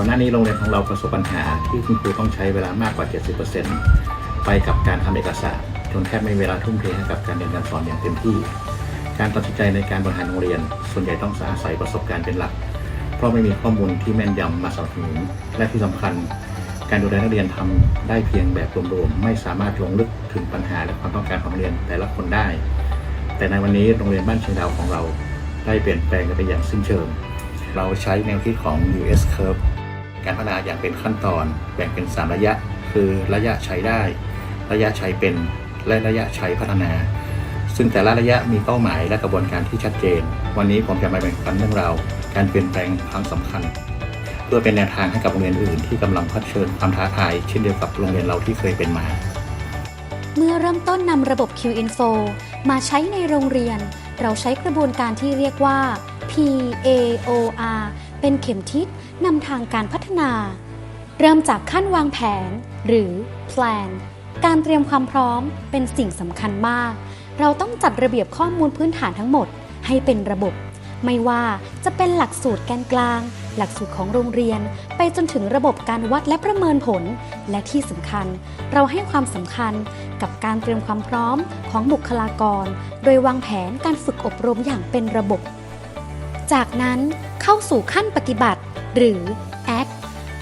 ก่อนหน้านี้โรงเรียนของเราประสบปัญหาที่คุณครูต้องใช้เวลามากกว่า 70%ไปกับการทำเอกสารจนแทบไม่มีเวลาทุ่มเทให้กับการเรียนการสอนอย่างเต็มที่ การตัดสินใจในการบริหารโรงเรียน ส่วนใหญ่ต้องอาศัยประสบการณ์เป็นหลัก เพราะไม่มีข้อมูลที่แม่นยำมาสนับสนุนและที่สำคัญ การดูแลนักเรียนทำได้เพียงแบบรวมๆไม่สามารถลงลึกถึงปัญหาและความต้องการของนักเรียนแต่ละคนได้ แต่ในวันนี้โรงเรียนบ้านเชียงดาวของเรา ได้เปลี่ยนแปลงไปอย่างสิ้นเชิงเราใช้แนวคิดของ US Curve การพัฒนาอย่างเป็นขั้นตอน แบ่งเป็น 3 ระยะ คือระยะใช้ได้ ระยะใช้เป็น และระยะใช้พัฒนา ซึ่งแต่ละระยะมีเป้าหมายและกระบวนการที่ชัดเจน วันนี้ผมจะมาแบ่งปันเรื่องราวการเปลี่ยนแปลงครั้งสำคัญ เพื่อเป็นแนวทางให้กับโรงเรียนอื่นที่กำลังเผชิญความท้าทายเช่นเดียวกับโรงเรียนเราที่เคยเป็นมา เมื่อเริ่มต้นนำระบบ Q-Info มาใช้ในโรงเรียน เราใช้กระบวนการที่เรียกว่า PAOR เป็นเข็มทิศนำทางการพัฒนา เริ่มจากขั้นวางแผน หรือ plan การเตรียมความพร้อมเป็นสิ่งสำคัญมาก เราต้องจัดระเบียบข้อมูลพื้นฐานทั้งหมดให้เป็นระบบ ไม่ว่าจะเป็นหลักสูตรแกนกลาง หลักสูตรของโรงเรียน ไปจนถึงระบบการวัดและประเมินผล และที่สำคัญ เราให้ความสำคัญกับการเตรียมความพร้อมของบุคลากร โดยวางแผนการฝึกอบรมอย่างเป็นระบบ จากนั้น เข้าสู่ขั้นปฏิบัติ หรือ Act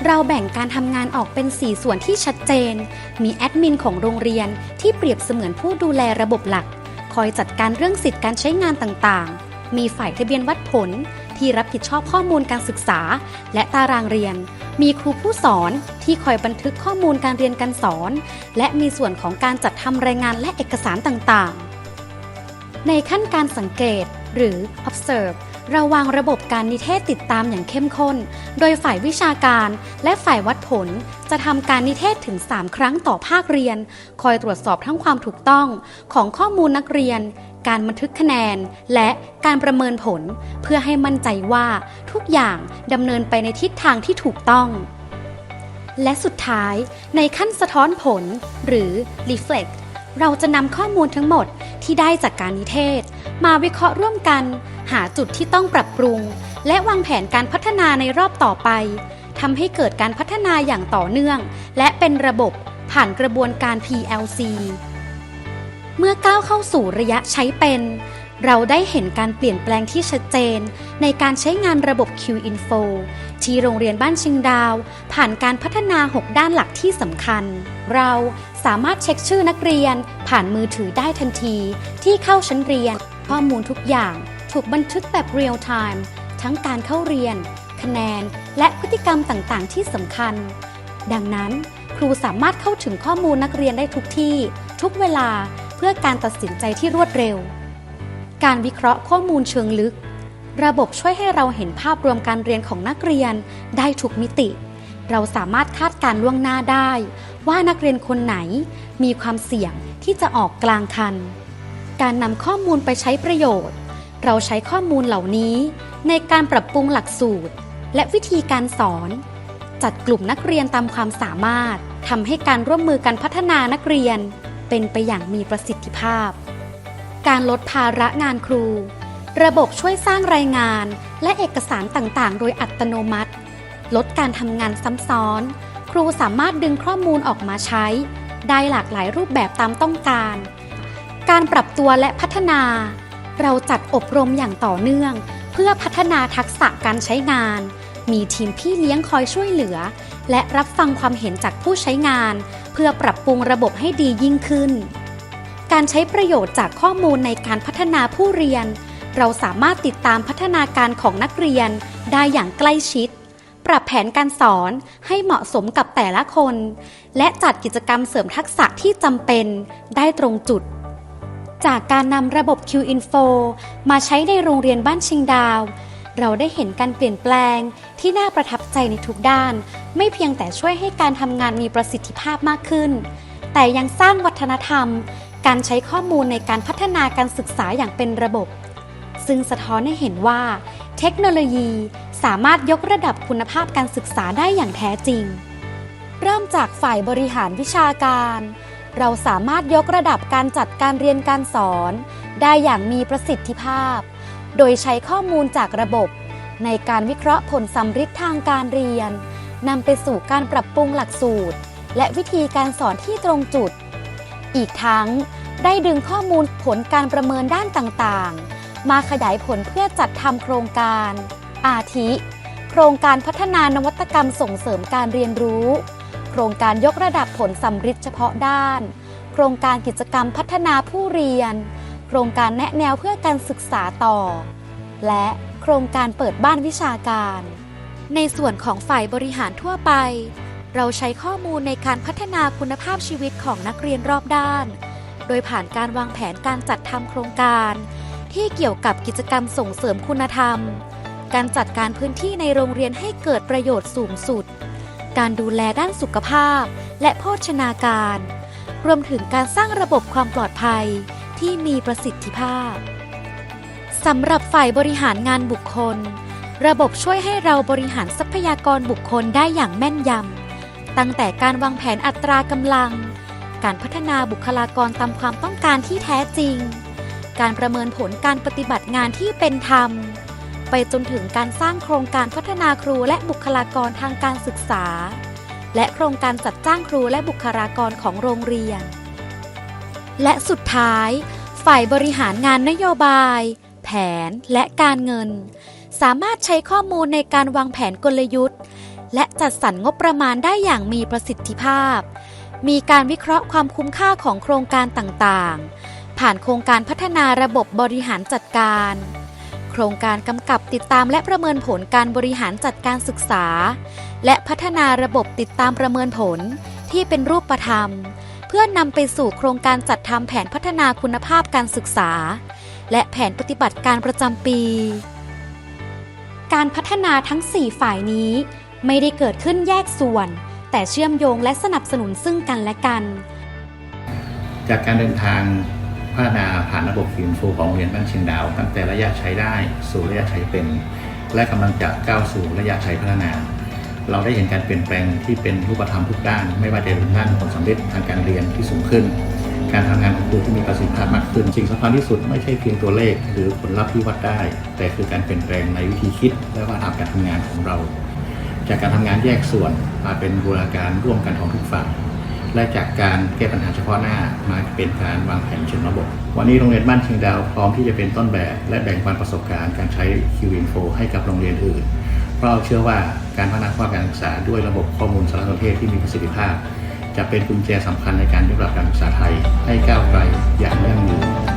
เราแบ่งการทำงานออกเป็น 4 ส่วนที่ชัดเจน มีแอดมินของโรงเรียนที่เปรียบเสมือนผู้ดูแลระบบหลัก คอยจัดการเรื่องสิทธิการใช้งานต่างๆ มีฝ่ายทะเบียนวัดผลที่รับผิดชอบข้อมูลการศึกษา และตารางเรียน มีครูผู้สอนที่คอยบันทึกข้อมูลการเรียนการสอน และมีส่วนของการจัดทำรายงานและเอกสารต่างๆ ในขั้นการสังเกตหรือ observe เราวางระบบการนิเทศติดตามอย่างเข้มข้น โดยฝ่ายวิชาการและฝ่ายวัดผล จะทำการนิเทศถึง 3 ครั้งต่อภาคเรียน คอยตรวจสอบทั้งความถูกต้องของข้อมูลนักเรียน การบันทึกคะแนน และการประเมินผล เพื่อให้มั่นใจว่าทุกอย่างดำเนินไปในทิศทางที่ถูกต้อง และสุดท้าย ในขั้นสะท้อนผล หรือ reflect เราจะนำข้อมูลทั้งหมดที่ได้จากการนิเทศ มาวิเคราะห์ร่วมกัน หาจุดที่ต้องปรับปรุง และวางแผนการพัฒนาในรอบต่อไปทำให้เกิดการพัฒนาอย่างต่อเนื่อง และเป็นระบบผ่านกระบวนการ PLC เมื่อก้าวเข้าสู่ระยะใช้เป็น เราได้เห็นการเปลี่ยนแปลงที่ชัดเจน ในการใช้งานระบบ Q-Info ที่โรงเรียนบ้านชิงดาว ผ่านการพัฒนา 6 ด้านหลักที่สำคัญ เราสามารถเช็คชื่อนักเรียน ผ่านมือถือได้ทันที ที่เข้าชั้นเรียน ข้อมูลทุกอย่าง ถูกบันทึกแบบเรียลไทม์ทั้งการเข้าเรียน คะแนน และพฤติกรรมต่างๆ ที่สำคัญ ดังนั้น ครูสามารถเข้าถึงข้อมูลนักเรียนได้ทุกที่ ทุกเวลาเพื่อการตัดสินใจที่รวดเร็ว การวิเคราะห์ข้อมูลเชิงลึก ระบบช่วยให้เราเห็นภาพรวมการเรียนของนักเรียนได้ทุกมิติ เราสามารถคาดการล่วงหน้าได้ ว่านักเรียนคนไหนมีความเสี่ยงที่จะออกกลางคัน การนำข้อมูลไปใช้ประโยชน์ เราใช้ข้อมูลเหล่านี้ ในการปรับปรุงหลักสูตร และวิธีการสอน จัดกลุ่มนักเรียนตามความสามารถทำให้การร่วมมือกันพัฒนานักเรียน เป็นไปอย่างมีประสิทธิภาพ การลดภาระงานครู ระบบช่วยสร้างรายงาน และเอกสารต่างๆ โดยอัตโนมัติ ลดการทำงานซ้ำซ้อน ครูสามารถดึงข้อมูลออกมาใช้ ได้หลากหลายรูปแบบตามต้องการ การปรับตัวและพัฒนา เราจัดอบรมอย่างต่อเนื่อง เพื่อพัฒนาทักษะการใช้งาน มีทีมพี่เลี้ยงคอยช่วยเหลือ และรับฟังความเห็นจากผู้ใช้งาน เพื่อปรับปรุงระบบให้ดียิ่งขึ้น การใช้ประโยชน์จากข้อมูลในการพัฒนาผู้เรียน เราสามารถติดตามพัฒนาการของนักเรียนได้อย่างใกล้ชิด ปรับแผนการสอนให้เหมาะสมกับแต่ละคน และจัดกิจกรรมเสริมทักษะที่จำเป็นได้ตรงจุด จากการนำระบบ Q-Info มาใช้ในโรงเรียนบ้านชิงดาว เราได้เห็นการเปลี่ยนแปลงที่น่าประทับใจในทุกด้าน ไม่เพียงแต่ช่วยให้การทำงานมีประสิทธิภาพมากขึ้น แต่ยังสร้างวัฒนธรรม การใช้ข้อมูลในการพัฒนาการศึกษาอย่างเป็นระบบ ซึ่งสะท้อนให้เห็นว่า เทคโนโลยีสามารถยกระดับคุณภาพการศึกษาได้อย่างแท้จริง เริ่มจากฝ่ายบริหารวิชาการ เราสามารถยกระดับการจัดการเรียนการสอน ได้อย่างมีประสิทธิภาพ โดยใช้ข้อมูลจากระบบ ในการวิเคราะห์ผลสัมฤทธิ์ทางการเรียนนำไปสู่การปรับปรุงหลักสูตร และวิธีการสอนที่ตรงจุด อีกทั้งได้ดึงข้อมูลผลการประเมินด้านต่างๆ มาขยายผลเพื่อจัดทำโครงการ อาทิ โครงการพัฒนานวัตกรรมส่งเสริมการเรียนรู้ ครงการยกระดับผลสำฤทธิ์เฉพาะด้าน โครงการกิจกรรมพัฒนาผู้เรียน โครงการแนะแนวเพื่อการศึกษาต่อ และโครงการเปิดบ้านวิชาการ ในส่วนของฝ่ายบริหารทั่วไป เราใช้ข้อมูลในการพัฒนาคุณภาพชีวิตของนักเรียนรอบด้าน โดยผ่านการวางแผนการจัดทำโครงการ ที่เกี่ยวกับกิจกรรมส่งเสริมคุณธรรม การจัดการพื้นที่ในโรงเรียนให้เกิดประโยชน์สูงสุด การดูแลด้านสุขภาพ และโภชนาการ รวมถึงการสร้างระบบความปลอดภัยที่มีประสิทธิภาพสำหรับฝ่ายบริหารงานบุคคล ระบบช่วยให้เราบริหารทรัพยากรบุคคลได้อย่างแม่นยำ ตั้งแต่การวางแผนอัตรากำลัง การพัฒนาบุคลากรตามความต้องการที่แท้จริง การประเมินผลการปฏิบัติงานที่เป็นธรรม ไปจนถึงการสร้างโครงการพัฒนาครูและบุคลากรทางการศึกษา และโครงการจัดจ้างครูและบุคลากรของโรงเรียน และสุดท้าย ฝ่ายบริหารงานนโยบาย แผนและการเงิน สามารถใช้ข้อมูลในการวางแผนกลยุทธ์ และจัดสรรงบประมาณได้อย่างมีประสิทธิภาพ มีการวิเคราะห์ความคุ้มค่าของโครงการต่างๆ ผ่านโครงการพัฒนาระบบบริหารจัดการ ครงการกำกับติดตามและประเมินผลการบริหารจัดการศึกษา และพัฒนาระบบติดตามประเมินผลที่เป็นรูปธรรม เพื่อนำไปสู่โครงการจัดทำแผนพัฒนาคุณภาพการศึกษา และแผนปฏิบัติการประจำปี การพัฒนาทั้ง 4 ฝ่ายนี้ ไม่ได้เกิดขึ้นแยกส่วน แต่เชื่อมโยงและสนับสนุนซึ่งกันและกัน จากการเดินทาง พัฒนาผ่านระบบฟิล์มโฟของโรงเรียนบ้านเชียงดาว ตั้งแต่ระยะใช้ได้สู่ระยะใช้เป็น และกำลังจะก้าวสู่ระยะใช้พัฒนา เราได้เห็นการเปลี่ยนแปลงที่เป็นรูปธรรมทุกด้าน ไม่ว่าจะเป็นด้านผลสำเร็จทางการเรียนที่สูงขึ้น การทำงานของครูที่มีประสิทธิภาพมากขึ้นสิ่งสำคัญที่สุดไม่ใช่เพียงตัวเลข หรือผลลัพธ์ที่วัดได้ แต่คือการเปลี่ยนแปลงในวิธีคิด และว่าทำการทำงานของเรา จากการทำงานแยกส่วนมาเป็นบูรณาการร่วมกันของทุกฝ่าย และจากการแก้ปัญหาเฉพาะหน้ามาเป็นการวางแผนเชิงระบบ วันนี้โรงเรียนบ้านเชียงดาวพร้อมที่จะเป็นต้นแบบ และแบ่งปันประสบการณ์การใช้ QInfo ให้กับโรงเรียนอื่น เพราะเราเชื่อว่าการพัฒนาความการศึกษาด้วยระบบข้อมูลสารสนเทศที่มีประสิทธิภาพ จะเป็นกุญแจสำคัญในการยกระดับการศึกษาไทยให้ก้าวไกลอย่างยั่งยืน